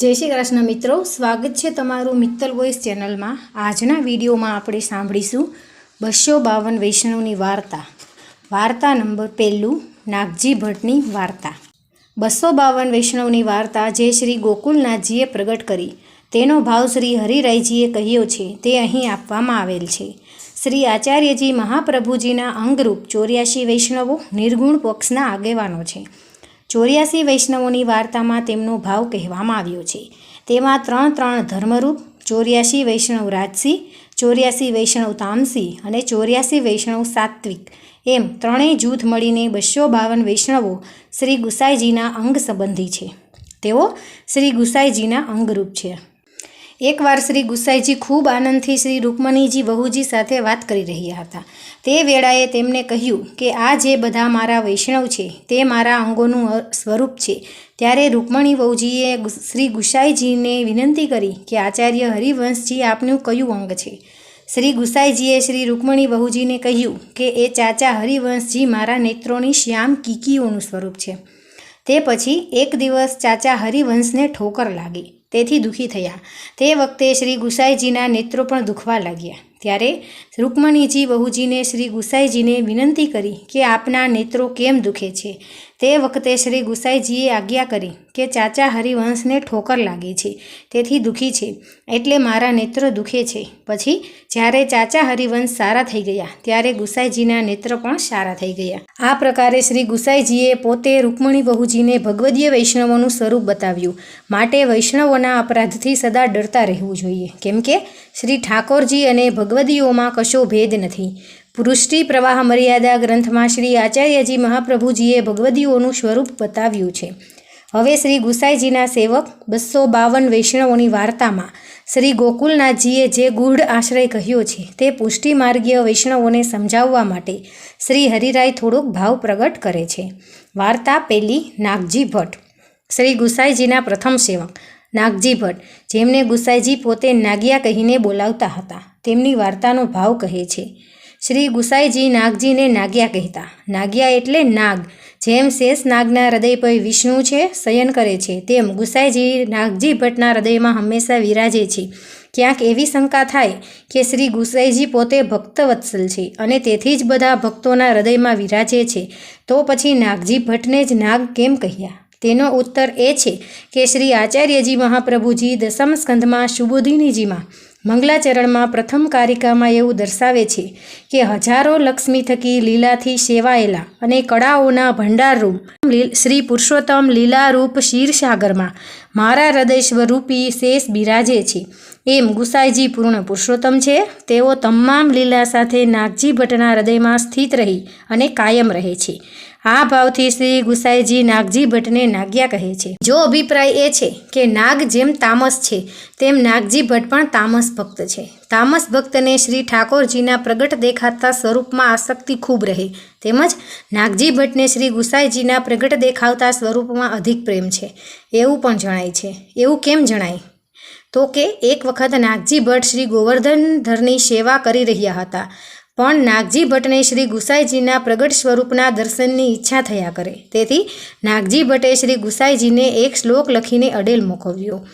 જય શ્રી કૃષ્ણ મિત્રો, સ્વાગત છે તમારું મિત્તલ વોઇસ ચેનલમાં. આજના વિડીયોમાં આપણે સાંભળીશું બસો બાવન વૈષ્ણવની વાર્તા. વાર્તા નંબર પહેલું, નાગજી ભટ્ટની વાર્તા. બસો બાવન વૈષ્ણવની વાર્તા જે શ્રી ગોકુલનાથજીએ પ્રગટ કરી. તેનો ભાવ શ્રી હરિરાયજીએ કહ્યો છે, તે અહીં આપવામાં આવેલ છે. શ્રી આચાર્યજી મહાપ્રભુજીના અંગરૂપ ચોર્યાસી વૈષ્ણવો નિર્ગુણ પક્ષના આગેવાનો છે. ચોર્યાસી વૈષ્ણવોની વાર્તામાં તેમનો ભાવ કહેવામાં આવ્યો છે. તેમાં ત્રણ ત્રણ ધર્મરૂપ, ચોર્યાસી વૈષ્ણવ રાજસી, ચોર્યાસી વૈષ્ણવ તામસી અને ચોર્યાસી વૈષ્ણવ સાત્વિક. એમ ત્રણેય જૂથ મળીને બસો બાવન વૈષ્ણવો શ્રી ગુસાઈજીના અંગ સંબંધી છે. તેઓ શ્રી ગુસાઈજીના અંગરૂપ છે. એકવાર શ્રી ગુસાઈજી ખૂબ આનંદથી શ્રી રૂકમણીજી વહુજી સાથે વાત કરી રહ્યા હતા. તે વેળાએ તેમને કહ્યું કે આ જે બધા મારા વૈષ્ણવ છે, તે મારા અંગોનું સ્વરૂપ છે. ત્યારે રૂકમણી વહુજીએ શ્રી ગુસાઈજીને વિનંતી કરી કે આચાર્ય હરિવંશજી આપનું કયું અંગ છે? શ્રી ગુસાઈજીએ શ્રી રૂકમણી વહુજીને કહ્યું કે એ ચાચા હરિવંશજી મારા નેત્રોની શ્યામ કીકીઓનું સ્વરૂપ છે. તે પછી એક દિવસ ચાચા હરિવંશને ઠોકર લાગી. તેથી દુઃખી થયા. તે વખતે શ્રી ગુસાઈજીના નેત્રો પણ દુખવા લાગ્યા. ત્યારે રૂકમણીજી બહુજીને શ્રી ગુસાઈજીને વિનંતી કરી કે આપના નેત્રો કેમ દુખે છે? તે વખતે શ્રી ગુસાઈજીએ આજ્ઞા કરી કે ચાચા હરિવંશને ઠોકર લાગી છે, તેથી દુઃખી છે, એટલે મારા નેત્ર દુખે છે. પછી જ્યારે ચાચા હરિવંશ સારા થઈ ગયા, ત્યારે ગુસાઈજીના નેત્ર પણ સારા થઈ ગયા. આ પ્રકારે શ્રી ગુસાઈજીએ પોતે રૂકમણી બહુજીને ભગવદીય વૈષ્ણવોનું સ્વરૂપ બતાવ્યું. માટે વૈષ્ણવોના અપરાધથી સદા ડરતા રહેવું જોઈએ. કેમ કે શ્રી ઠાકોરજી અને ભગવદીઓમાં કશો ભેદ નથી. પૃષ્ટિ પ્રવાહ મર્યાદા ગ્રંથમાં શ્રી આચાર્યજી મહાપ્રભુજીએ ભગવદીઓનું સ્વરૂપ બતાવ્યું છે. હવે શ્રી ગુસાઈજીના સેવક બસો બાવન વૈષ્ણવોની વાર્તામાં શ્રી ગોકુલનાથજીએ જે ગૂઢ આશ્રય કહ્યો છે તે પુષ્ટિ માર્ગીય વૈષ્ણવોને સમજાવવા માટે શ્રી હરિરાય થોડોક ભાવ પ્રગટ કરે છે. વાર્તા પહેલી નાગજી ભટ્ટ. શ્રી ગુસાઈજીના પ્રથમ સેવક નાગજી ભટ્ટ, જેમને ગુસાઈજી પોતે નાગિયા કહીને બોલાવતા હતા. તેમની વાર્તાનો ભાવ કહે છે. શ્રી ગુસાઈજી નાગજીને નાગ્યા કહેતા. નાગ્યા એટલે નાગ. જેમ શેષ નાગના હૃદય પર વિષ્ણુ છે, શયન કરે છે, તેમ ગુસાઈજી નાગજી ભટ્ટના હૃદયમાં હંમેશા વિરાજે છે. ક્યાંક એવી શંકા થાય કે શ્રી ગુસાઈજી પોતે ભક્તવત્સલ છે અને તેથી જ બધા ભક્તોના હૃદયમાં વિરાજે છે. તો પછી નાગજી ભટ્ટને જ નાગ કેમ કહ્યા? તેનો ઉત્તર એ છે કે શ્રી આચાર્યજી મહાપ્રભુજી દસમ સ્કંધમાં સુબોધિનીજીમાં મંગલાચરણમાં પ્રથમ કારિકામાં એવું દર્શાવે છે કે હજારો લક્ષ્મી થકી લીલાથી સેવાયેલા અને કળાઓના ભંડારરૂપ શ્રી પુરુષોત્તમ લીલારૂપ ક્ષીરસાગરમાં મારા હૃદય સ્વરૂપી શેષ બિરાજે છે. એમ ગુસાઈજી પૂર્ણ પુરુષોત્તમ છે. તેઓ તમામ લીલા સાથે નાગજી ભટ્ટના હૃદયમાં સ્થિત રહી અને કાયમ રહે છે. આ ભાવથી શ્રી ગુસાઈજી નાગજી ભટ્ટને નાગ્યા કહે છે. જો અભિપ્રાય એ છે કે નાગ જેમ તામસ છે, તેમ નાગજી ભટ્ટ પણ તામસ ભક્ત છે. તામસ ભક્તને શ્રી ઠાકોરજીના પ્રગટ દેખાતા સ્વરૂપમાં આસક્તિ ખૂબ રહે. તેમજ નાગજી ભટ્ટને શ્રી ગુસાઈજીના પ્રગટ દેખાવતા સ્વરૂપમાં અધિક પ્રેમ છે. એવું પણ જણાય છે. એવું કેમ જણાય? તો કે એક વખત નાગજી ભટ્ટ શ્રી ગોવર્ધનધરની સેવા કરી રહ્યા હતા. પણ નાગજી ભટ્ટને શ્રી ગુસાઈજીના પ્રગટ સ્વરૂપના દર્શનની ઈચ્છા થયા કરે. તેથી નાગજી ભટ્ટે શ્રી ગુસાઈજીને એક શ્લોક લખીને અડેલ મોકવ્યો.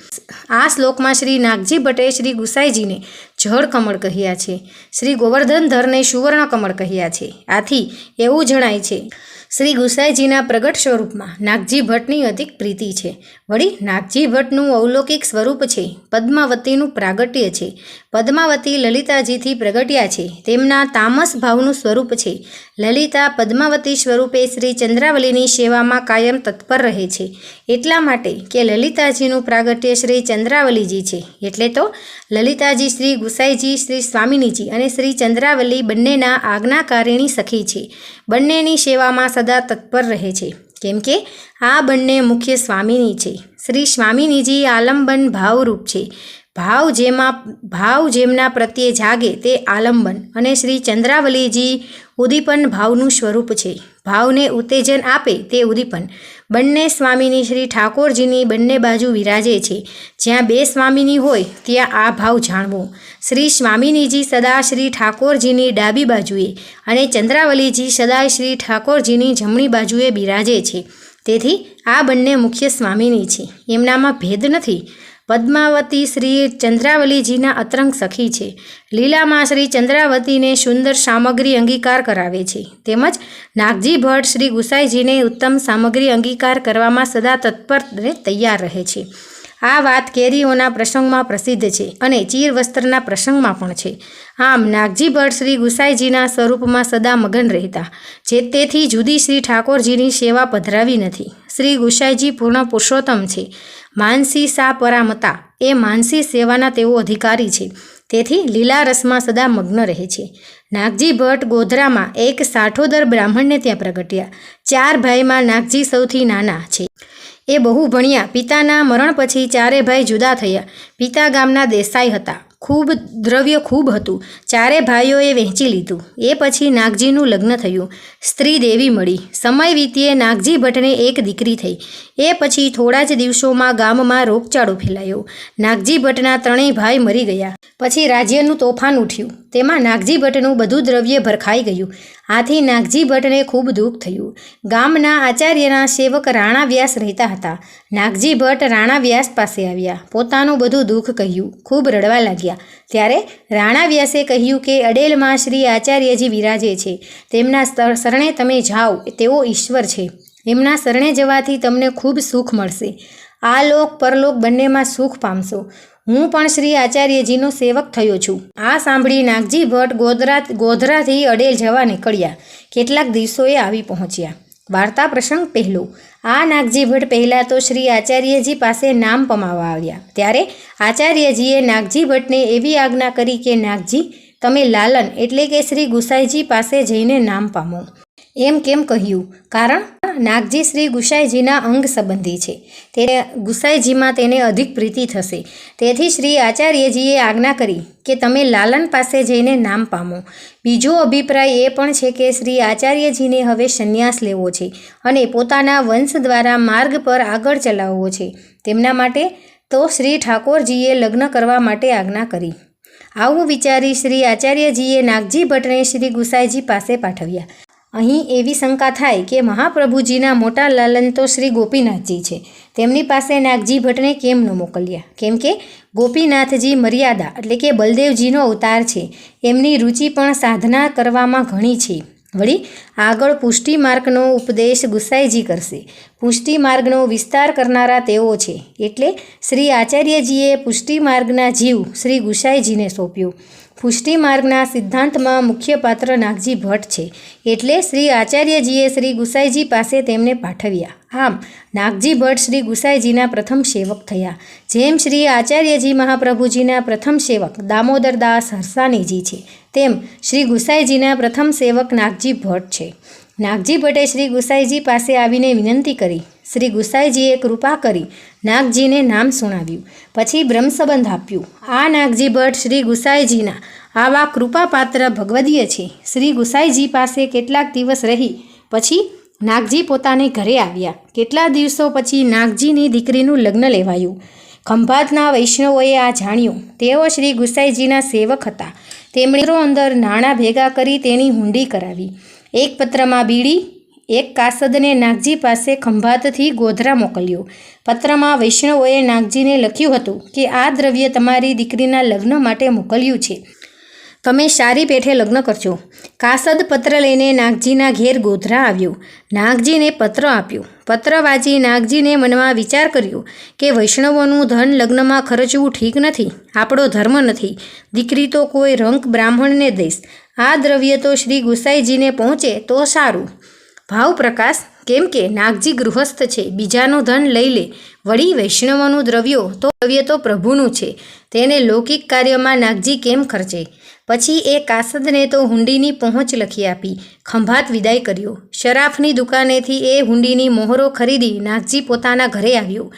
આ શ્લોકમાં શ્રી નાગજી ભટ્ટે શ્રી ગુસાઈજીને જળ કમળ કહ્યા છે. શ્રી ગોવર્ધનધરને સુવર્ણ કમળ કહ્યા છે. આથી એવું જણાય છે શ્રી ગુસાઈજીના પ્રગટ સ્વરૂપમાં નાગજી ભટ્ટની અધિક પ્રીતિ છે. વળી નાગજી ભટ્ટનું અવલૌકિક સ્વરૂપ છે. પદ્માવતીનું પ્રાગટ્ય છે. પદ્માવતી લલિતાજીથી પ્રગટ્યા છે. તેમના તામસ ભાવનું સ્વરૂપ છે. લલિતા પદ્માવતી સ્વરૂપે શ્રી ચંદ્રાવલીની સેવામાં કાયમ તત્પર રહે છે. એટલા માટે કે લલિતાજીનું પ્રાગટ્ય શ્રી ચંદ્રાવલીજી છે. એટલે તો લલિતાજી શ્રી ગુસાઈજી, શ્રી સ્વામિનીજી અને શ્રી ચંદ્રાવલી બંનેના આજ્ઞાકારિણી સખી છે. બંનેની સેવામાં સદા તત્પર રહે છે. કેમ કે આ બંને મુખ્ય સ્વામિની છે. શ્રી સ્વામિનીજી આલંબન ભાવરૂપ છે. ભાવ જેમાં, ભાવ જેમના પ્રત્યે જાગે તે આલંબન અને શ્રી ચંદ્રાવલીજી ઉદીપન ભાવનું સ્વરૂપ છે. ભાવને ઉત્તેજન આપે તે ઉદીપન. બંને સ્વામીની શ્રી ઠાકોરજીની બંને બાજુ વિરાજે છે. જ્યાં બે સ્વામીની હોય, ત્યાં આ ભાવ જાણવો. શ્રી સ્વામિનીજી સદા શ્રી ઠાકોરજીની ડાબી બાજુએ અને ચંદ્રાવલીજી સદા શ્રી ઠાકોરજીની જમણી બાજુએ બિરાજે છે. તેથી આ બંને મુખ્ય સ્વામીની છે. એમનામાં ભેદ નથી. પદ્માવતી શ્રી ચંદ્રાવલીજીના અતરંગ સખી છે. લીલામાં શ્રી ચંદ્રાવતીને સુંદર સામગ્રી અંગીકાર કરાવે છે. તેમજ નાગજી ભટ્ટ શ્રી ગુસાઈજીને ઉત્તમ સામગ્રી અંગીકાર કરવામાં સદા તત્પર તૈયાર રહે છે. આ વાત કેરીઓના પ્રસંગમાં પ્રસિદ્ધ છે અને ચીર વસ્ત્રના પ્રસંગમાં પણ છે. આમ નાગજી ભટ્ટ શ્રી ગુસાઈજીના સ્વરૂપમાં સદા મગન રહેતા, જે તેથી જુદી શ્રી ઠાકોરજીની સેવા પધરાવી નથી. શ્રી ગુસાઈજી પૂર્ણ પુરુષોત્તમ છે. માનસી સા પરામતા, એ માનસી સેવાના તેઓ અધિકારી છે. તેથી લીલા રસમાં સદા મગ્ન રહે છે. નાગજી ભટ્ટ ગોધરામાં એક સાઠોદર બ્રાહ્મણને ત્યાં પ્રગટ્યા. ચાર ભાઈમાં નાગજી સૌથી નાના છે. એ બહુ ભણ્યા. પિતાના મરણ પછી ચારે ભાઈ જુદા થયા. પિતા ગામના દેસાઈ હતા. ખૂબ દ્રવ્ય ખૂબ હતું. ચારે ભાઈઓએ વહેંચી લીધું. એ પછી નાગજીનું લગ્ન થયું. સ્ત્રી દેવી મળી. સમય વીતીએ નાગજી ભટ્ટને એક દીકરી થઈ. એ પછી થોડા જ દિવસોમાં ગામમાં રોગચાળો ફેલાયો. નાગજી ભટ્ટના ત્રણેય ભાઈ મરી ગયા. પછી રાજ્યનું તોફાન ઉઠ્યું. તેમાં નાગજી ભટ્ટનું બધું દ્રવ્ય ભરખાઈ ગયું. આથી નાગજી ભટ્ટને ખૂબ દુઃખ થયું. ગામના આચાર્યના સેવક રાણા વ્યાસ રહેતા હતા. નાગજી ભટ્ટ રાણા વ્યાસ પાસે આવ્યા. પોતાનું બધું દુઃખ કહ્યું. ખૂબ રડવા લાગ્યા. ત્યારે રાણા વ્યાસે કહ્યું કે, અડેલમાં શ્રી આચાર્યજી વિરાજે છે. તેમના શરણે તમે જાઓ. તેઓ ઈશ્વર છે. એમના શરણે જવાથી તમને ખૂબ સુખ મળશે. આ લોક, પરલોક બંનેમાં સુખ પામશો. હું પણ શ્રી આચાર્યજીનો સેવક થયો છું. આ સાંભળી નાગજી ભટ્ટ ગોધરા, ગોધરાથી અડેલ જવા નીકળ્યા. કેટલાક દિવસોએ આવી પહોંચ્યા. વાર્તા પ્રસંગ પહેલો. આ નાગજી ભટ્ટ પહેલાં તો શ્રી આચાર્યજી પાસે નામ પમાવા આવ્યા. ત્યારે આચાર્યજીએ નાગજી ભટ્ટને એવી આજ્ઞા કરી કે, નાગજી, તમે લાલન એટલે કે શ્રી ગુસાઈજી પાસે જઈને નામ પામો. એમ કેમ કહ્યું? કારણ નાગજી શ્રી ગુસાઈજીના અંગ સંબંધી છે. તે ગુસાઈજીમાં તેને અધિક પ્રીતિ થશે. તેથી શ્રી આચાર્યજીએ આજ્ઞા કરી કે તમે લાલન પાસે જઈને નામ પામો. બીજો અભિપ્રાય એ પણ છે કે શ્રી આચાર્યજીને હવે સંન્યાસ લેવો છે અને પોતાના વંશ દ્વારા માર્ગ પર આગળ ચલાવવો છે. તેમના માટે તો શ્રી ઠાકોરજીએ લગ્ન કરવા માટે આજ્ઞા કરી. આવું વિચારી શ્રી આચાર્યજીએ નાગજી ભટ્ટને શ્રી ગુસાઈજી પાસે પાઠવ્યા. અહીં એવી શંકા થાય કે મહાપ્રભુજીના મોટા લાલન તો શ્રી ગોપીનાથજી છે. તેમની પાસે નાગજી ભટ્ટને કેમ ન મોકલ્યા? કેમ કે ગોપીનાથજી મર્યાદા એટલે કે બલદેવજીનો અવતાર છે. એમની રુચિ પણ સાધના કરવામાં ઘણી છે. વળી આગળ પુષ્ટિ માર્ગનો ઉપદેશ ગુસાઈજી કરશે. પુષ્ટિ માર્ગનો વિસ્તાર કરનારા તેઓ છે. એટલે શ્રી આચાર્યજીએ પુષ્ટિ માર્ગના જીવ શ્રી ગુસાઈજીને સોંપ્યો. પુષ્ટિ માર્ગના સિદ્ધાંતમાં મુખ્ય પાત્ર નાગજી ભટ્ટ છે. એટલે શ્રી આચાર્યજીએ શ્રી ગુસાઈજી પાસે તેમને પાઠવ્યા. આમ, નાગજી ભટ્ટ શ્રી ગુસાઈજીના પ્રથમ સેવક થયા, જેમ શ્રી આચાર્યજી મહાપ્રભુજીના પ્રથમ સેવક દામોદરદાસ હરસાનીજી છે, તેમ શ્રી ગુસાઈજીના પ્રથમ સેવક નાગજી ભટ્ટ છે. નાગજી ભટ્ટે શ્રી ગુસાઈજી પાસે આવીને વિનંતી કરી. શ્રી ગુસાઈજીએ કૃપા કરી નાગજીને નામ સુણાવ્યું. પછી બ્રહ્મસંબંધ આપ્યું. આ નાગજી ભટ્ટ શ્રી ગુસાઈજીના આવા કૃપાપાત્ર ભગવદીય છે. શ્રી ગુસાઈજી પાસે કેટલાક દિવસ રહી. પછી નાગજી પોતાને ઘરે આવ્યા. કેટલા દિવસો પછી નાગજીની દીકરીનું લગ્ન લેવાયું. ખંભાતના વૈષ્ણવોએ આ જાણ્યું. તેઓ શ્રી ગુસાઈજીના સેવક હતા. તેમણે અંદર નાણાં ભેગા કરી તેની હુંડી કરાવી. એક પત્રમાં બીડી, એક કાસદને નાગજી પાસે ખંભાતથી ગોધરા મોકલ્યો. પત્રમાં વૈષ્ણવોએ નાગજીને લખ્યું હતું કે, આ દ્રવ્ય તમારી દીકરીના લગ્ન માટે મોકલ્યું છે. તમે સારી પેઠે લગ્ન કરજો. કાસદ પત્ર લઈને નાગજીના ઘેર ગોધરા આવ્યો. નાગજીને પત્ર આપ્યો. પત્ર વાંચી નાગજીને મનમાં વિચાર કર્યો કે વૈષ્ણવોનું ધન લગ્નમાં ખર્ચવું ઠીક નથી, આપણો ધર્મ નથી. દીકરી તો કોઈ રંક બ્રાહ્મણને દઈશ. આ દ્રવ્ય તો શ્રી ગુસાઈજીને પહોંચે તો સારું. ભાવ પ્રકાશ, કેમ કે નાગજી ગૃહસ્થ છે, બીજાનું ધન લઈ લે. વળી વૈષ્ણવનું દ્રવ્યો તો દ્રવ્ય તો પ્રભુનું છે. તેને લૌકિક કાર્યમાં નાગજી કેમ ખર્ચે? પછી એ કાસદને તો હુંડીની પહોંચ લખી આપી. ખંભાત વિદાય કર્યો. શરાફની દુકાનેથી એ હુંડીની મોહરો ખરીદી નાગજી પોતાના ઘરે આવ્યો.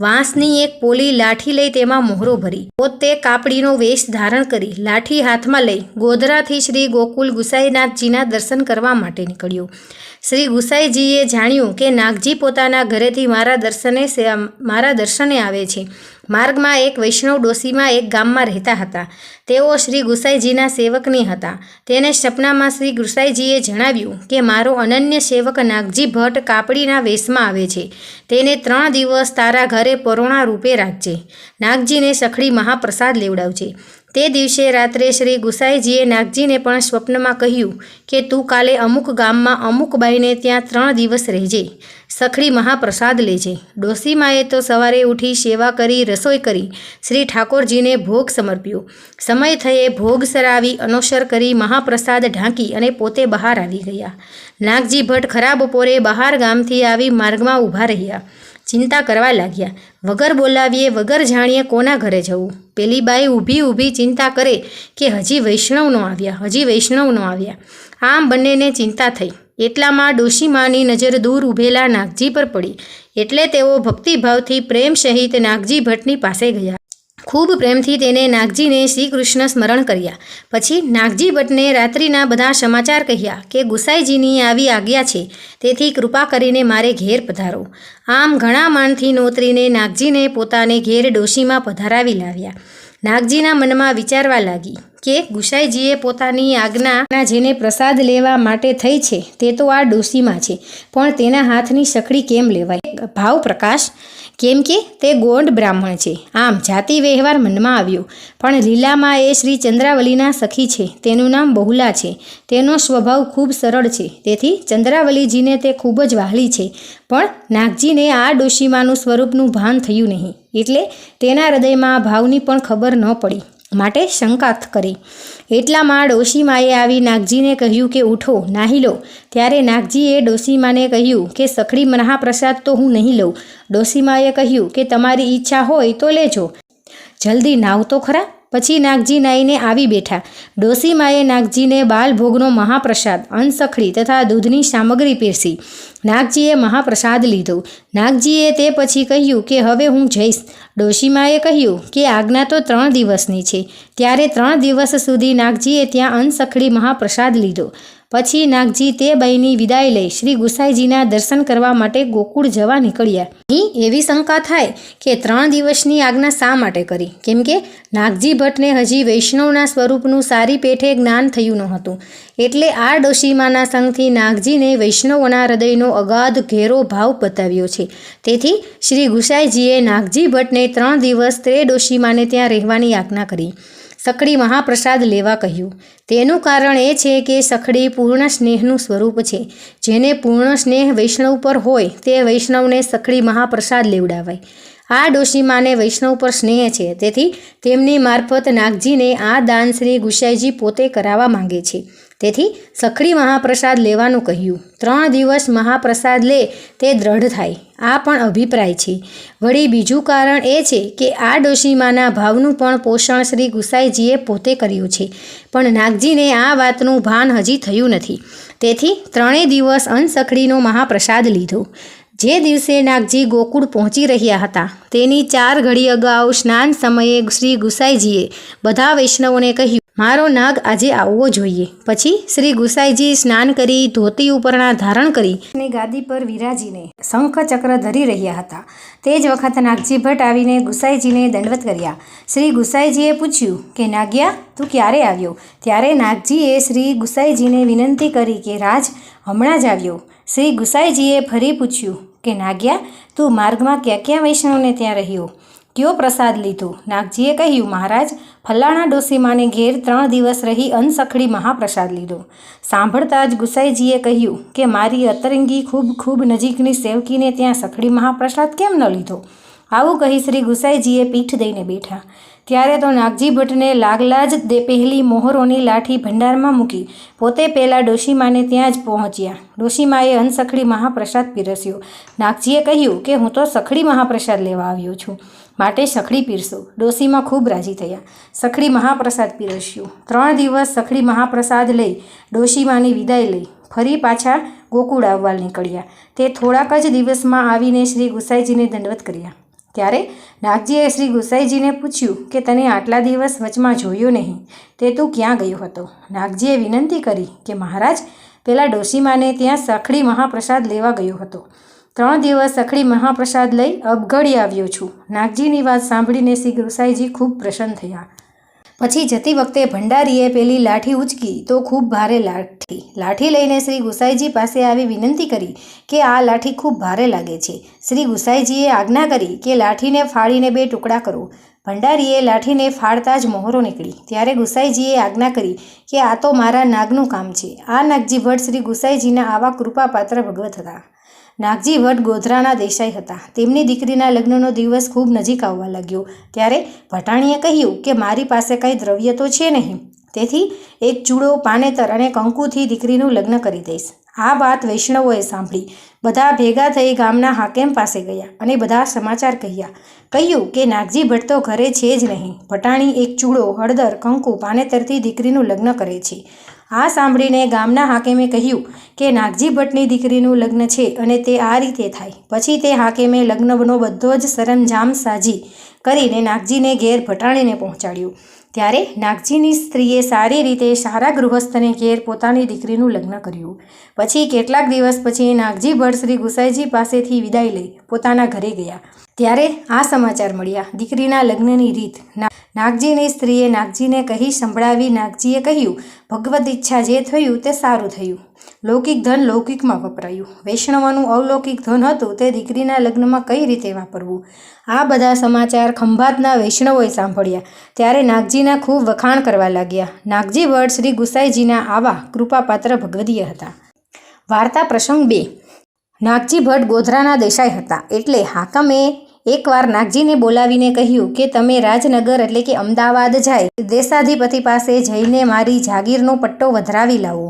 વાંસની એક પોલી લાઠી લઈ તેમાં મોહરો ભરી. પોતે કાપડીનો વેશ ધારણ કરી લાઠી હાથમાં લઈ ગોધરાથી શ્રી ગોકુલ ગુસાઈનાથજીના દર્શન કરવા માટે નીકળ્યો. શ્રી ગુસાઈજીએ જાણ્યું કે નાગજી પોતાના ઘરેથી મારા દર્શને મારા દર્શને આવે છે. માર્ગમાં એક વૈષ્ણવ ડોસીમાં એક ગામમાં રહેતા હતા. તેઓ શ્રી ગુસાઈજીના સેવકની હતા. તેને સપનામાં શ્રી ગુસાઈજીએ જણાવ્યું કે, મારો અનન્ય સેવક નાગજી ભટ્ટ કાપડીના વેશમાં આવે છે. તેને ત્રણ દિવસ તારા ઘરે પરોણા રૂપે રાખજે. નાગજીને સખડી મહાપ્રસાદ લેવડાવજે. તે દિવસે રાત્રે શ્રી ગુસાઈજીએ નાગજીને પણ સ્વપ્નમાં કહ્યું કે તું કાલે અમુક ગામમાં અમુક બાઈને ત્યાં ત્રણ દિવસ રહેજે, સખડી મહાપ્રસાદ લેજે. ડોસીમાએ તો સવારે ઉઠી સેવા કરી, રસોઈ કરી. શ્રી ઠાકોરજીને ભોગ સમર્પ્યો. સમય થયે ભોગ સરાવી, અનોસર કરી મહાપ્રસાદ ઢાંકી અને પોતે બહાર આવી ગયા. નાગજી ભટ્ટ ખરા બપોરે બહાર ગામથી આવી માર્ગમાં ઊભા રહ્યા. ચિંતા કરવા લાગ્યા. વગર બોલાવીએ, વગર જાણીએ કોના ઘરે જવું? પેલી બાઈ ઊભી ઊભી ચિંતા કરે કે હજી વૈષ્ણવ ન આવ્યા, હજી વૈષ્ણવ ન આવ્યા. આમ બંનેને ચિંતા થઈ. એટલામાં ડોશીમાની નજર દૂર ઊભેલા નાગજી પર પડી. એટલે તેઓ ભક્તિભાવથી પ્રેમ સહિત નાગજી ભટ્ટની પાસે ગયા. ખૂબ પ્રેમથી તેને નાગજીને શ્રી કૃષ્ણ સ્મરણ કર્યા. પછી નાગજી ભટ્ટને રાત્રિના બધા સમાચાર કહ્યા કે ગુસાઈજીની આવી આજ્ઞા છે, તેથી કૃપા કરીને મારે ઘેર પધારો. આમ ઘણા માનથી નોતરીને નાગજીને પોતાને ઘેર ડોશીમાં પધારાવી લાવ્યા. નાગજીના મનમાં વિચારવા લાગી કે ગુસાઈજીએ પોતાની આજ્ઞાના જેને પ્રસાદ લેવા માટે થઈ છે, તે તો આ ડોશીમાં છે, પણ તેના હાથની સખડી કેમ લેવાય? ભાવ પ્રકાશ કેમ કે તે ગોંડ બ્રાહ્મણ છે. આમ, જાતિ વ્યવહાર મનમાં આવ્યો. પણ લીલામાં એ શ્રી ચંદ્રાવલીના સખી છે. તેનું નામ બહુલા છે. તેનો સ્વભાવ ખૂબ સરળ છે. તેથી ચંદ્રાવલીજીને તે ખૂબ જ વહાલી છે. પણ નાગજીને આ ડોશીમાનું સ્વરૂપનું ભાન થયું નહીં. એટલે તેના હૃદયમાં ભાવની પણ ખબર ન પડી. માટે શંકા કરી. એટલામાં ડોશીમાએ આવી નાગજીને કહ્યું કે, ઉઠો, નાહી લો. ત્યારે નાગજીએ ડોશીમાને કહ્યું કે, સખડી મહાપ્રસાદ તો હું નહીં લઉં. ડોશીમાએ કહ્યું કે, તમારી ઈચ્છા હોય તો લેજો. જલ્દી નાવ તો ખરા. પછી નાગજી નાઈને આવી બેઠા. ડોસીમાએ નાગજીને બાલભોગનો મહાપ્રસાદ, અન્નસખડી તથા દૂધની સામગ્રી પીરસી. નાગજીએ મહાપ્રસાદ લીધો. નાગજીએ તે પછી કહ્યું કે હવે હું જઈશ. ડોશીમાએ કહ્યું કે આજ્ઞા તો ત્રણ દિવસની છે. ત્યારે ત્રણ દિવસ સુધી નાગજીએ ત્યાં અન્નસખડી મહાપ્રસાદ લીધો. પછી નાગજી તે બાઈની વિદાય લઈ શ્રી ગુસાઈજીના દર્શન કરવા માટે ગોકુળ જવા નીકળ્યા. અહીં એવી શંકા થાય કે ત્રણ દિવસની આજ્ઞા શા માટે કરી? કેમ કે નાગજી ભટ્ટને હજી વૈષ્ણવના સ્વરૂપનું સારી પેઠે જ્ઞાન થયું ન હતું એટલે આ ડોશીમાના સંગથી નાગજીને વૈષ્ણવોના હૃદયનો અગાધ ઘેરો ભાવ બતાવ્યો છે. તેથી શ્રી ગુસાઈજીએ નાગજી ભટ્ટને ત્રણ દિવસ ત્રે ડોશીમાને ત્યાં રહેવાની આજ્ઞા કરી. સખડી મહાપ્રસાદ લેવા કહ્યું. તેનું કારણ એ છે કે સખડી પૂર્ણ સ્નેહનું સ્વરૂપ છે. જેને પૂર્ણ સ્નેહ વૈષ્ણવ પર હોય તે વૈષ્ણવને સખડી મહાપ્રસાદ લેવડાવાય. આ ડોશીમાને વૈષ્ણવ પર સ્નેહ છે. તેથી તેમની મારફત નાગજીને આ દાન શ્રી ગુસાઈજી પોતે કરાવવા માંગે છે. તેથી સખડી મહાપ્રસાદ લેવાનું કહ્યું. ત્રણ દિવસ મહાપ્રસાદ લે, તે દ્રઢ થાય. આ પણ અભિપ્રાય છે. વળી બીજું કારણ એ છે કે આ ડોશીમાના ભાવનું પણ પોષણ શ્રી ગુસાઈજીએ પોતે કર્યું છે. પણ નાગજીને આ વાતનું ભાન હજી થયું નથી. તેથી ત્રણેય દિવસ અનસખડીનો મહાપ્રસાદ લીધો. જે દિવસે નાગજી ગોકુળ પહોંચી રહ્યા હતા, તેની ચાર ઘડી અગાઉ સ્નાન સમયે શ્રી ગુસાઈજીએ બધા વૈષ્ણવોને કહ્યું મારો નાગ આજે આવવો જોઈએ. પછી શ્રી ગુસાઈજી સ્નાન કરી ધોતી ઉપરના ધારણ કરી. અને ગાદી પર વિરાજીને શંખ ચક્ર ધરી રહ્યા હતા. તે જ વખત નાગજી ભટ્ટ આવીને ગુસાઈજીને દંડવત કર્યા. શ્રી ગુસાઈજીએ પૂછ્યું કે, નાગ્યા, તું ક્યારે આવ્યો? ત્યારે નાગજીએ શ્રી ગુસાઈજીને વિનંતી કરી કે, રાજ, હમણાં જ આવ્યો. શ્રી ગુસાઈજીએ ફરી પૂછ્યું કે, નાગ્યા, તું માર્ગમાં ક્યાં ક્યાં વૈષ્ણવને ત્યાં રહ્યો? કયો પ્રસાદ લીધો? નાગજીએ કહ્યું, મહારાજ, ફલાણા ડોસીમાને ઘેર ત્રણ દિવસ રહી અનસખડી મહાપ્રસાદ લીધો. સાંભળતા જ ગુસાઈજીએ કહ્યું, કે મારી અતરંગી ખૂબ ખૂબ નજીકની સેવકીને ત્યાં સખડી મહાપ્રસાદ કેમ ન લીધો? આવું કહી શ્રી ગુસાઈજીએ પીઠ દઈને બેઠા. ત્યારે તો નાગજી ભટ્ટને લાગલા જ દે પહેલી મોહરોની લાઠી ભંડારમાં મૂકી પોતે પહેલાં ડોશીમાને ત્યાં જ પહોંચ્યા. ડોશીમાએ અનસખડી મહાપ્રસાદ પીરસ્યો. નાગજીએ કહ્યું કે હું તો સખડી મહાપ્રસાદ લેવા આવ્યો છું. માટે સખડી પીરસો. ડોસીમાં ખૂબ રાજી થયા. સખડી મહાપ્રસાદ પીરસ્યું. ત્રણ દિવસ સખડી મહાપ્રસાદ લઈ ડોશીમાની વિદાય લઈ ફરી પાછા ગોકુળ આવવા નીકળ્યા. તે થોડાક જ દિવસમાં આવીને શ્રી ગુસાઈજીને દંડવત કર્યા. ત્યારે નાગજીએ શ્રી ગુસાઈજીને પૂછ્યું કે, તને આટલા દિવસ વચમાં જોયો નહીં. તે તું ક્યાં ગયો હતો? નાગજીએ વિનંતી કરી કે, મહારાજ, પેલા ડોશીમાને ત્યાં સખડી મહાપ્રસાદ લેવા ગયો હતો. ત્રણ દિવસ સખડી મહાપ્રસાદ લઈ અબઘડી આવ્યો છું. નાગજીની વાત સાંભળીને શ્રી ગુસાઈજી ખૂબ પ્રસન્ન થયા. પછી જતી વખતે ભંડારીએ પેલી લાઠી ઉચકી તો ખૂબ ભારે લાઠી. લાઠી લઈને શ્રી ગુસાઈજી પાસે આવી વિનંતી કરી કે આ લાઠી ખૂબ ભારે લાગે છે. શ્રી ગુસાઈજીએ આજ્ઞા કરી કે લાઠીને ફાળીને બે ટુકડા કરો. ભંડારીએ લાઠીને ફાળતા જ મોહરો નીકળી. ત્યારે ગુસાઈજીએ આજ્ઞા કરી કે આ તો મારા નાગનું કામ છે. આ નાગજી ભટ્ટ શ્રી ગુસાઈજીના આવા કૃપાપાત્ર ભગવત હતા. નાગજી ભટ્ટ ગોધરાના દેસાઈ હતા. તેમની દીકરીના લગ્નનો દિવસ ખૂબ નજીક આવવા લાગ્યો. ત્યારે ભટાણીએ કહ્યું કે મારી પાસે કંઈ દ્રવ્ય તો છે નહીં. તેથી એક ચૂડો, પાનેતર અને કંકુથી દીકરીનું લગ્ન કરી દઈશ. આ વાત વૈષ્ણવોએ સાંભળી. બધા ભેગા થઈ ગામના હાકેમ પાસે ગયા અને બધા સમાચાર કહ્યા. કહ્યું કે નાગજી ભટ્ટ તો ઘરે છે જ નહીં. ભટાણી એક ચૂડો, હળદર, કંકુ, પાનેતરથી દીકરીનું લગ્ન કરે છે. આ સાંભળીને ગામના હાકેમે કહ્યું કે નાગજી ભટ્ટની દીકરીનું લગ્ન છે અને તે આ રીતે થાય. પછી તે હાકેમે લગ્નનો બધો જ સરંજામ સાજી કરીને નાગજીને ઘેર ભટાણીને પહોંચાડ્યું. ત્યારે નાગજીની સ્ત્રીએ સારી રીતે સારા ગૃહસ્થને ઘેર પોતાની દીકરીનું લગ્ન કર્યું. પછી કેટલાક દિવસ પછી નાગજી ભટ્ટ શ્રી ગુસાઈજી પાસેથી વિદાય લઈ પોતાના ઘરે ગયા. ત્યારે આ સમાચાર મળ્યા. દીકરીના લગ્નની રીત ના- નાગજીની સ્ત્રીએ નાગજીને કહી સંભળાવી નાગજીએ કહ્યું ભગવત ઈચ્છા જે થયું તે સારું થયું. લૌકિક ધન લૌકિકમાં વપરાયું. વૈષ્ણવનું અવલૌકિક ધન હતું તે દીકરીના લગ્નમાં કઈ રીતે વાપરવું? આ બધા સમાચાર ખંભાતના વૈષ્ણવોએ સાંભળ્યા. ત્યારે નાગજીના ખૂબ વખાણ કરવા લાગ્યા. નાગજી ભટ્ટ શ્રી ગુસાઈજીના આવા કૃપાપાત્ર ભગવદીય હતા. વાર્તા પ્રસંગ બે. નાગજી ભટ્ટ ગોધરાના દેસાઈ હતા. એટલે હાકમે એકવાર નાગજીને બોલાવીને કહ્યું કે તમે રાજનગર એટલે કે અમદાવાદ જાય, દેશાધિપતિ પાસે જઈને મારી જાગીરનો પટ્ટો વધરાવી લાવો.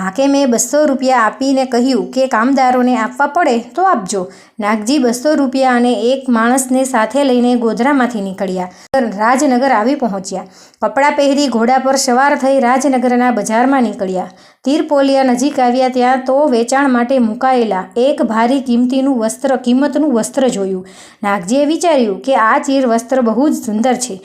હાકેમે બસો રૂપિયા આપીને કહ્યું કે કામદારોને આપવા પડે તો આપજો. નાગજી બસો રૂપિયા અને એક માણસને સાથે લઈને ગોધરામાંથી નીકળ્યા. રાજનગર આવી પહોંચ્યા. કપડાં પહેરી ઘોડા પર સવાર થઈ રાજનગરના બજારમાં નીકળ્યા. તીરપોલિયા નજીક આવ્યા ત્યાં તો વેચાણ માટે મુકાયેલા એક ભારી કિંમતીનું વસ્ત્ર, કિંમતનું વસ્ત્ર જોયું. નાગજીએ વિચાર્યું કે આ ચીર વસ્ત્ર બહુ જ સુંદર છે.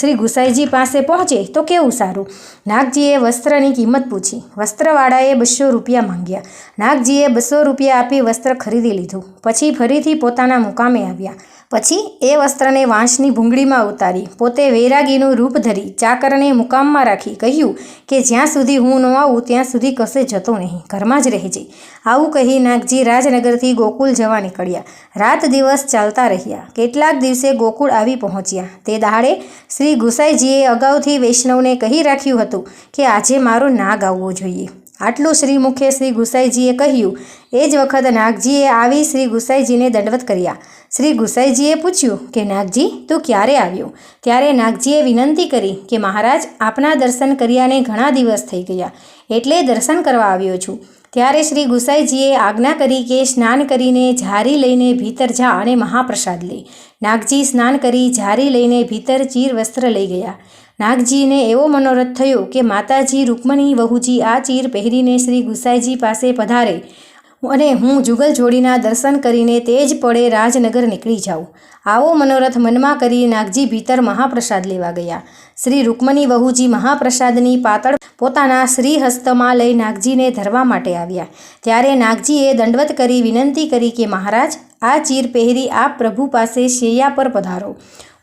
શ્રી ગુસાઈજી પાસે પહોંચે તો કેવું સારું? નાગજીએ વસ્ત્રની કિંમત પૂછી. વસ્ત્રવાળાએ બસો રૂપિયા માંગ્યા. નાગજીએ બસો રૂપિયા આપી વસ્ત્ર ખરીદી લીધું. પછી ફરીથી પોતાના મુકામે આવ્યા. પછી એ વસ્ત્રને વાંસની ભૂંગળીમાં ઉતારી, પોતે વૈરાગીનું રૂપ ધરી, ચાકરને મુકામમાં રાખી, કહ્યું કે જ્યાં સુધી હું ન આવું, ત્યાં સુધી કશે જતો નહીં, ઘરમાં જ રહેજે. આવું કહી નાગજી રાજનગરથી ગોકુળ જવા નીકળ્યા. રાત દિવસ ચાલતા રહ્યા. કેટલાક દિવસે ગોકુળ આવી પહોંચ્યા. તે દાડે શ્રી ગુસાઈજીએ અગાઉથી વૈષ્ણવને કહી રાખ્યું હતું કે આજે મારો નાગ આવવો જોઈએ. આટલું શ્રી મુખે શ્રી ગુસાઈજીએ કહ્યું. એ જ વખત નાગજીએ આવી શ્રી ગુસાઈજીને દંડવત કર્યા. શ્રી ગુસાઈજીએ પૂછ્યું કે, નાગજી, તું ક્યારે આવ્યો? ત્યારે નાગજીએ વિનંતી કરી કે, મહારાજ, આપના દર્શન કર્યાને ઘણા દિવસ થઈ ગયા, એટલે દર્શન કરવા આવ્યો છું. ત્યારે શ્રી ગુસાઈજીએ આજ્ઞા કરી કે, સ્નાન કરીને ઝારી લઈને ભીતર જા અને મહાપ્રસાદ લે. નાગજી સ્નાન કરી ઝારી લઈને ભીતર ચીર વસ્ત્ર લઈ ગયા. નાગજીને એવો મનોરથ થયો કે માતાજી, રૂકમણી વહુજી આ ચીર પહેરીને શ્રી ગુસાઈજી પાસે પધારે અને હું જુગલ જોડીના દર્શન કરીને તે જ પળે રાજનગર નીકળી જાઉં. આવો મનોરથ મનમાં કરી નાગજી ભીતર મહાપ્રસાદ લેવા ગયા. શ્રી રૂકમણી વહુજી મહાપ્રસાદની પાતળ પોતાના શ્રી હસ્તમાં લઈ નાગજીને ધરવા માટે આવ્યા. ત્યારે નાગજીએ દંડવત કરી વિનંતી કરી કે મહારાજ, આ ચીર પહેરી આપ પ્રભુ પાસે શૈયા પર પધારો.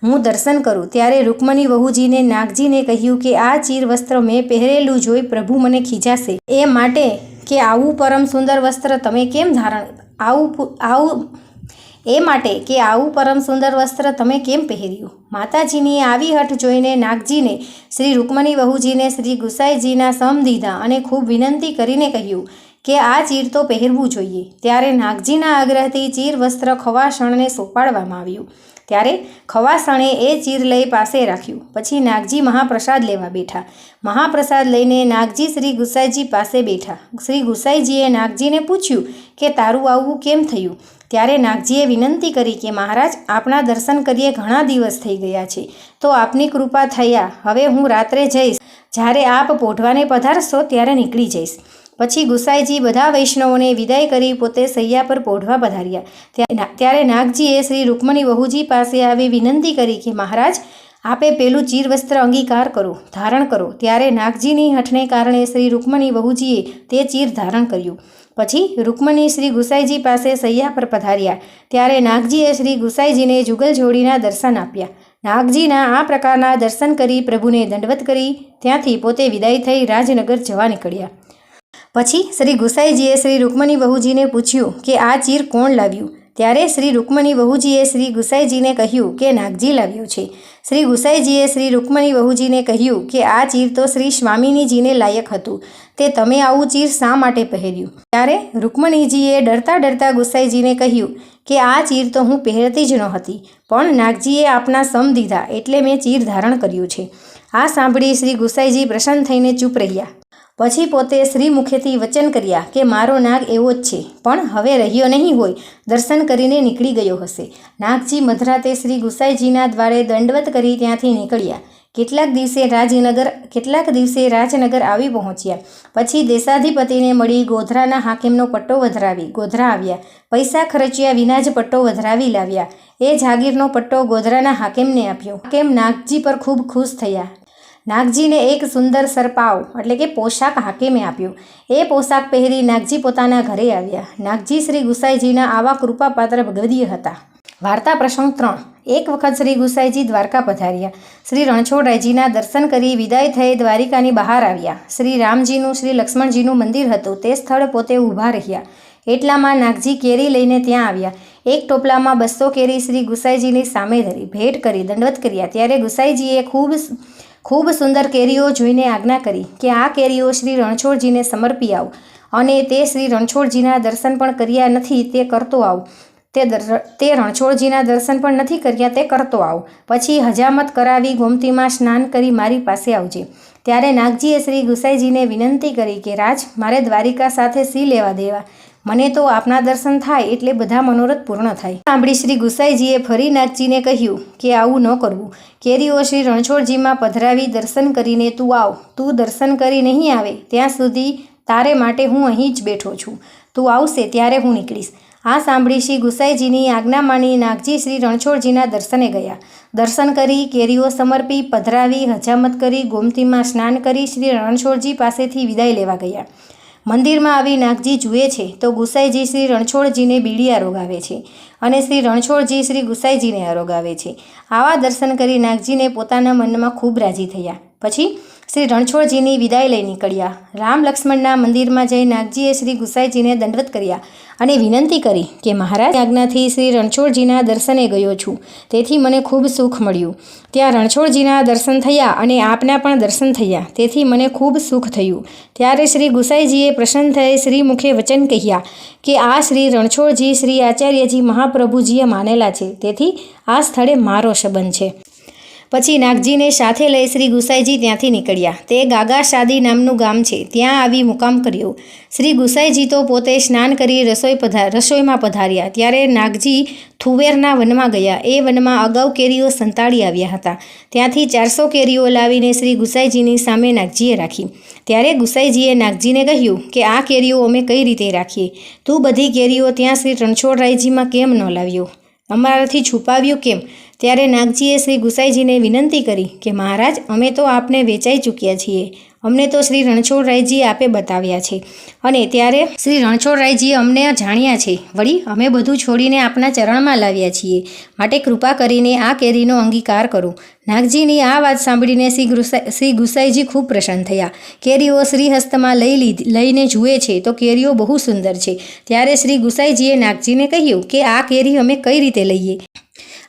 હું દર્શન કરું. ત્યારે રૂકમણી વહુજીને નાગજીને કહ્યું કે આ ચીર વસ્ત્ર મેં પહેરેલું જોઈ પ્રભુ મને ખીજાશે. એ માટે કે આવું પરમ સુંદર વસ્ત્ર તમે કેમ ધારણ આવું આવું એ માટે કે આવું પરમ સુંદર વસ્ત્ર તમે કેમ પહેર્યું? માતાજીની આવી હઠ જોઈને નાગજીને શ્રી રૂકમણી વહુજીને શ્રી ગુસાઈજીના સમ દીધા અને ખૂબ વિનંતી કરીને કહ્યું કે આ ચીર તો પહેરવું જોઈએ. ત્યારે નાગજીના આગ્રહથી ચીર વસ્ત્ર ખવાસણને સોંપાડવામાં આવ્યું. ત્યારે ખવાસણે એ ચીર પાસે રાખ્યું. પછી નાગજી મહાપ્રસાદ લેવા બેઠા. મહાપ્રસાદ લઈને નાગજી શ્રી ગુસાઈજી પાસે બેઠા. શ્રી ગુસાઈજીએ નાગજીને પૂછ્યું કે તારું આવવું કેમ થયું? ત્યારે નાગજીએ વિનંતી કરી કે મહારાજ, આપના દર્શન કરીએ ઘણા દિવસ થઈ ગયા છે. તો આપની કૃપા થયા. હવે હું રાત્રે જઈશ. જ્યારે આપ પોઢવાને પધારશો ત્યારે નીકળી જઈશ. પછી ગુસાઈજી બધા વૈષ્ણવોને વિદાય કરી પોતે સૈયા પર પોઢવા પધાર્યા. ત્યારે નાગજીએ શ્રી રૂકમણી વહુજી પાસે આવી વિનંતી કરી કે, મહારાજ, આપે પેલું ચીરવસ્ત્ર અંગીકાર કરો, ધારણ કરો. ત્યારે નાગજીની હઠને કારણે શ્રી રૂકમણી વહુજીએ તે ચીર ધારણ કર્યું. પછી રૂકમણી શ્રી ગુસાઈજી પાસે સૈયા પર પધાર્યા. ત્યારે નાગજીએ શ્રી ગુસાઈજીને જુગલ જોડીના દર્શન આપ્યા. નાગજીના આ પ્રકારના દર્શન કરી પ્રભુને દંડવત કરી, ત્યાંથી પોતે વિદાય થઈ રાજનગર જવા નીકળ્યા. પછી શ્રી ગુસાઈજીએ શ્રી રૂકમણી વહુજીને પૂછ્યું કે આ ચીર કોણ લાવ્યું? ત્યારે શ્રી રૂકમણી વહુજીએ શ્રી ગુસાઈજીને કહ્યું કે નાગજી લાવ્યું છે. શ્રી ગુસાઈજીએ શ્રી રૂકમણી વહુજીને કહ્યું કે આ ચીર તો શ્રી સ્વામિનીજીને લાયક હતું. તે તમે આવું ચીર શા માટે પહેર્યું? ત્યારે રૂકમણીજીએ ડરતા ડરતા ગુસાઈજીને કહ્યું કે આ ચીર તો હું પહેરતી જ નહોતી, પણ નાગજીએ આપના સમ દીધા એટલે મેં ચીર ધારણ કર્યું છે. આ સાંભળી શ્રી ગુસાઈજી પ્રસન્ન થઈને ચૂપ રહ્યા. પછી પોતે શ્રી મુખેથી વચન કર્યા કે મારો નાગ એવો જ છે, પણ હવે રહ્યો નહીં હોય, દર્શન કરીને નીકળી ગયો હશે. નાગજી મધરાતે શ્રી ગુસાઈજીના દ્વારે દંડવત કરી ત્યાંથી નીકળ્યા. કેટલાક દિવસે રાજનગર, કેટલાક દિવસે રાજનગર આવી પહોંચ્યા. પછી દેશાધિપતિને મળી ગોધરાના હાકેમનો પટ્ટો વધરાવી, ગોધરા આવ્યા. પૈસા ખર્ચ્યા વિના જ પટ્ટો વધરાવી લાવ્યા. એ જાગીરનો પટ્ટો ગોધરાના હાકેમને આપ્યો. હાકેમ નાગજી પર ખૂબ ખુશ થયા. નાગજીને એક સુંદર સરપાવ, એટલે કે પોશાક હાકીમે આપ્યો. એ પોશાક પહેરી નાગજી પોતાના ઘરે આવ્યા. નાગજી શ્રી ગુસાઈજીના આવા કૃપાપાત્ર ભગવદીય હતા. વાર્તા પ્રસંગ ત્રણ. એક વખત શ્રી ગુસાઈજી દ્વારકા પધાર્યા. શ્રી રણછોડરાયજીના દર્શન કરી વિદાય થઈ દ્વારિકાની બહાર આવ્યા. શ્રી રામજીનું, શ્રી લક્ષ્મણજીનું મંદિર હતું. તે સ્થળ પોતે ઊભા રહ્યા. એટલામાં નાગજી કેરી લઈને ત્યાં આવ્યા. એક ટોપલામાં બસો કેરી શ્રી ગુસાઈજીની સામે ધરી. ભેટ કરી, દંડવત કર્યા. ત્યારે ગુસાઈજીએ ખૂબ ખૂબ સુંદર કેરીઓ જોઈને આજ્ઞા કરી કે આ કેરીઓ શ્રી રણછોડજીને સમર્પી આવ અને તે શ્રી રણછોડજીના દર્શન પણ કર્યા નથી, તે કરતો આવ. તે તે રણછોડજીના દર્શન પણ નથી કર્યા, તે કરતો આવ. પછી હજામત કરાવી ગોમતીમાં સ્નાન કરી મારી પાસે આવજે. ત્યારે નાગજીએ શ્રી ગુસાઈજીને વિનંતી કરી કે, રાજ, મારે દ્વારિકા સાથે સી લેવા દેવા? મને તો આપના દર્શન થાય એટલે બધા મનોરથ પૂર્ણ થાય. સાંભળી શ્રી ગુસાઈજીએ ફરી નાગજીને કહ્યું કે આવું ન કરવું. કેરીઓ શ્રી રણછોડજીમાં પધરાવી દર્શન કરીને તું આવ. તું દર્શન કરી નહીં આવે ત્યાં સુધી તારે માટે હું અહીં જ બેઠો છું. તું આવશે ત્યારે હું નીકળીશ. આ સાંભળી શ્રી ગુસાઈજીની આજ્ઞા માની નાગજી શ્રી રણછોડજીના દર્શને ગયા. દર્શન કરી, કેરીઓ સમર્પી, પધરાવી, હજામત કરી, ગોમતીમાં સ્નાન કરી શ્રી રણછોડજી પાસેથી વિદાય લેવા ગયા. મંદિરમાં આવી નાગજી જુએ છે તો ગુસાઈજી શ્રી રણછોડજીને બીડી આરોગાવે છે અને શ્રી રણછોડજી શ્રી ગુસાઈજીને આરોગાવે છે. આવા દર્શન કરી નાગજીને પોતાના મનમાં ખૂબ રાજી થયા. પછી શ્રી રણછોડજીની વિદાય લઈ નીકળ્યા. રામ લક્ષ્મણના મંદિરમાં જઈ નાગજીએ શ્રી ગુસાઈજીને દંડવત કર્યા. અને વિનંતી કરી કે મહારાજ આજ્ઞાથી શ્રી રણછોડજીના દર્શને ગયો છું. તેથી મને ખૂબ સુખ મળ્યું. ત્યાં રણછોડજીના દર્શન થયા અને આપના પણ દર્શન થયા. તેથી મને ખૂબ સુખ થયું. ત્યારે શ્રી ગુસાઈજીએ પ્રસન્ન થઈ શ્રી મુખે વચન કહ્યા કે આ શ્રી રણછોડજી શ્રી આચાર્યજી મહાપ્રભુજીએ માનેલા છે. તેથી આ સ્થળે મારો સંબંધ છે. પછી નાગજીને સાથે લઈ શ્રી ગુસાઈજી ત્યાંથી નીકળ્યા. તે ગાગા શાદી નામનું ગામ છે. ત્યાં આવી મુકામ કર્યો. શ્રી ગુસાઈજી તો પોતે સ્નાન કરી રસોઈ પધા, રસોઈમાં પધાર્યા. ત્યારે નાગજી થુવેરના વનમાં ગયા. એ વનમાં અગાઉ કેરીઓ સંતાડી આવ્યા હતા. ત્યાંથી ચારસો કેરીઓ લાવીને શ્રી ગુસાઈજીની સામે નાગજીએ રાખી. ત્યારે ગુસાઈજીએ નાગજીને કહ્યું કે, આ કેરીઓ અમે કઈ રીતે રાખીએ? તું બધી કેરીઓ ત્યાં શ્રી રણછોડરાયજીમાં કેમ ન લાવ્યો? અમારાથી છુપાવ્યું કેમ? ત્યારે નાગજીએ શ્રી ગુસાઈજીને વિનંતી કરી કે, મહારાજ, અમે તો આપને વેચાઈ ચૂક્યા છીએ. અમને તો શ્રી રણછોડરાયજીએ આપે બતાવ્યા છે. અને ત્યારે શ્રી રણછોડરાયજીએ અમને જાણ્યા છે. વળી, અમે બધું છોડીને આપના ચરણમાં લાવ્યા છીએ. માટે કૃપા કરીને આ કેરીનો અંગીકાર કરો. નાગજીની આ વાત સાંભળીને શ્રી ગુસાઈ, શ્રી ગુસાઈજી ખૂબ પ્રસન્ન થયા. કેરીઓ શ્રીહસ્તમાં લઈ લીધી, લઈને જુએ છે તો કેરીઓ બહુ સુંદર છે. ત્યારે શ્રી ગુસાઈજીએ નાગજીને કહ્યું કે, આ કેરી અમે કઈ રીતે લઈએ?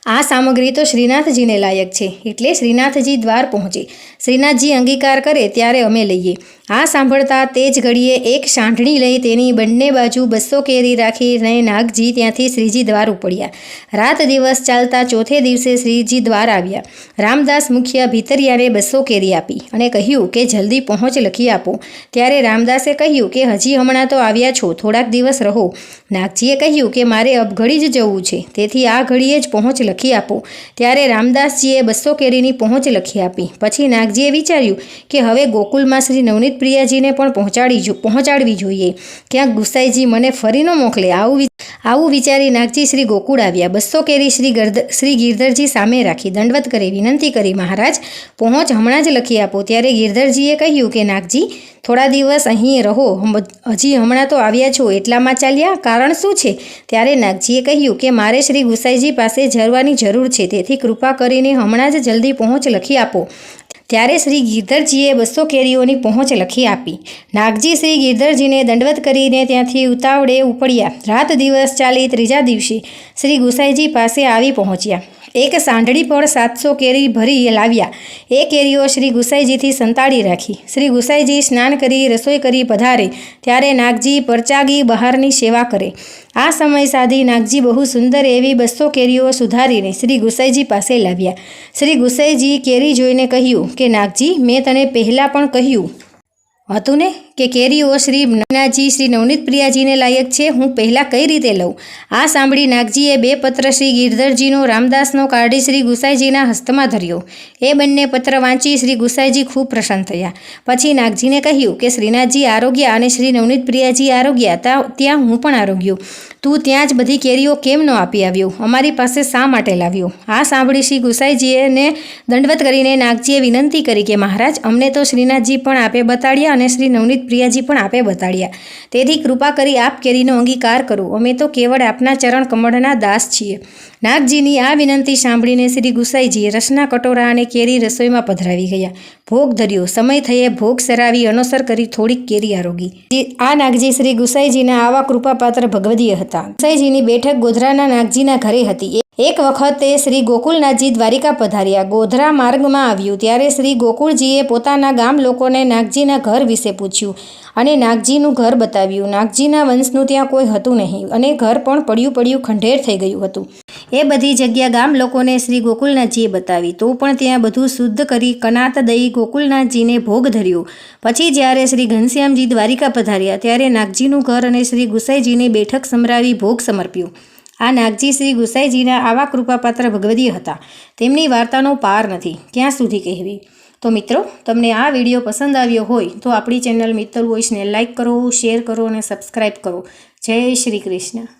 આ સામગ્રી તો શ્રીનાથજીને લાયક છે. એટલે શ્રીનાથજી દ્વાર પહોંચે. શ્રીનાથજી અંગીકાર કરે ત્યારે અમે લઈએ. આ સાંભળતા તે જ ઘડીએ એક સાંઢણી લઈ તેની બંને બાજુ બસો કેરી રાખીને નાગજી ત્યાંથી શ્રીજી દ્વાર ઉપડ્યા. રાત દિવસ ચાલતા ચોથે દિવસે શ્રીજી દ્વાર આવ્યા. રામદાસ મુખ્ય ભીતરિયાને બસો કેરી આપી અને કહ્યું કે જલ્દી પહોંચ લખી આપો. ત્યારે રામદાસે કહ્યું કે હજી હમણાં તો આવ્યા છો, થોડાક દિવસ રહો. નાગજીએ કહ્યું કે મારે અબઘડી જ જવું છે, તેથી આ ઘડીએ જ પહોંચ લખી આપો. ત્યારે રામદાસજીએ બસો કેરીની પહોંચ લખી આપી. પછી નાગજીએ વિચાર્યું કે હવે ગોકુલમાં શ્રી નવનીત પ્રિયાજીને પણ પહોંચાડી પહોંચાડવી જોઈએ. ક્યાંક ગુસાઈજી મને ફરી ન મોકલે આવું આવું વિચારી નાગજી શ્રી ગોકુળ આવ્યા. બસો કેરી શ્રી ગર્દ શ્રી ગિરધરજી સામે રાખી દંડવત કરી વિનંતી કરી, મહારાજ, પહોંચ, હમણાં જ લખી આપો. ત્યારે ગિરધરજીએ કહ્યું કે, નાગજી, થોડા દિવસ અહીં રહો. હજી હમણાં તો આવ્યા છો. એટલામાં ચાલ્યા? કારણ શું છે? ત્યારે નાગજીએ કહ્યું કે, મારે શ્રી ગુસાઈજી પાસે જરવાની જરૂર છે. તેથી કૃપા કરીને હમણાં જ જલ્દી પહોંચ લખી આપો. ત્યારે શ્રી ગિરધરજીએ બસો કેરીઓની પહોંચ લખી આપી. નાગજી શ્રી ગિરધરજીને દંડવત કરીને ત્યાંથી ઉતાવળે ઉપડ્યા. રાત દિવસ ચાલી ત્રીજા દિવસે શ્રી ગુસાઈજી પાસે આવી પહોંચ્યા. એક સાંઢળી પર સાતસો કેરી ભરી લાવ્યા. એ કેરીઓ શ્રી ગુસાઈજીથી સંતાડી રાખી. શ્રી ગુસાઈજી સ્નાન કરી, રસોઈ કરી પધારે. ત્યારે નાગજી પરચાગી બહારની સેવા કરે. આ સમય સાધી નાગજી બહુ સુંદર એવી બસો કેરીઓ સુધારીને શ્રી ગુસાઈજી પાસે લાવ્યા. શ્રી ગુસાઈજી કેરી જોઈને કહ્યું કે, નાગજી, મેં તને પહેલાં પણ કહ્યું. હતું ને? કે કેરીઓ શ્રી નવનાજી શ્રી નવનીત પ્રિયાજીને લાયક છે, હું પહેલાં કઈ રીતે લઉં? આ સાંભળી નાગજીએ બે પત્ર શ્રી ગિરધરજીનો રામદાસનો કાઢી શ્રી ગુસાઈજીના હસ્તમાં ધર્યો. એ બંને પત્ર વાંચી શ્રી ગુસાઈજી ખૂબ પ્રસન્ન થયા. પછી નાગજીને કહ્યું કે, શ્રીનાથજી આરોગ્ય અને શ્રી નવનીત પ્રિયાજી આરોગ્ય ત્યાં હું પણ આરોગ્યો. તું ત્યાં જ બધી કેરીઓ કેમ ન આપી આવ્યો? અમારી પાસે શા માટે લાવ્યો? આ સાંભળી શ્રી ગુસાઈજીએને દંડવત કરીને નાગજીએ વિનંતી કરી કે, મહારાજ, અમને તો શ્રીનાથજી પણ આપે બતાડ્યા અને શ્રી નવનીત પ્રિયાજી પણ આપે બતાડ્યા. તેથી કૃપા કરી આપ કેરીનો અંગીકાર કરો. અમે તો કેવળ આપના ચરણ કમળના દાસ છીએ. નાગજીની આ વિનંતી સાંભળીને શ્રી ગુસાઈજીએ રસના કટોરા અને કેરી રસોઈમાં પધરાવી ગયા. ભોગ ધર્યો. સમય થયે ભોગ સરાવી અનુસર કરી થોડીક કેરી આરોગી. આ નાગજી શ્રી ગુસાઈજીના આવા કૃપાપાત્ર ભગવદીય હતા. ગુસાઈજીની બેઠક ગોધરાના નાગજીના ઘરે હતી. એક વખતે શ્રી ગોકુલનાથજી દ્વારિકા પધાર્યા. ગોધરા માર્ગમાં આવ્યું. ત્યારે શ્રી ગોકુળજીએ પોતાના ગામ લોકોને નાગજીના ઘર વિશે પૂછ્યું અને નાગજીનું ઘર બતાવ્યું. નાગજીના વંશનું ત્યાં કોઈ હતું નહીં અને ઘર પણ પડ્યું પડ્યું ખંડેર થઈ ગયું હતું. એ બધી જગ્યા ગામ લોકોને શ્રી ગોકુલનાથજીએ બતાવી. તો પણ ત્યાં બધું શુદ્ધ કરી કનાત દઈ ગોકુલનાથજીને ભોગ ધર્યો. પછી જ્યારે શ્રી ઘનશ્યામજી દ્વારિકા પધાર્યા, ત્યારે નાગજીનું ઘર અને શ્રી ગુસાઈજીની બેઠક સમરાવી ભોગ સમર્પ્યો. આ નાગજી શ્રી ગુસાઈજીના આવા કૃપાપાત્ર ભગવદીય હતા. તેમની વાર્તાનો પાર નથી. ક્યાં સુધી કહેવી? તો મિત્રો, તમને આ વીડિયો પસંદ આવ્યો હોય તો આપણી ચેનલ મિત્તલ વોઇસને લાઇક કરો, શેર કરો અને સબસ્ક્રાઈબ કરો. જય શ્રી કૃષ્ણ.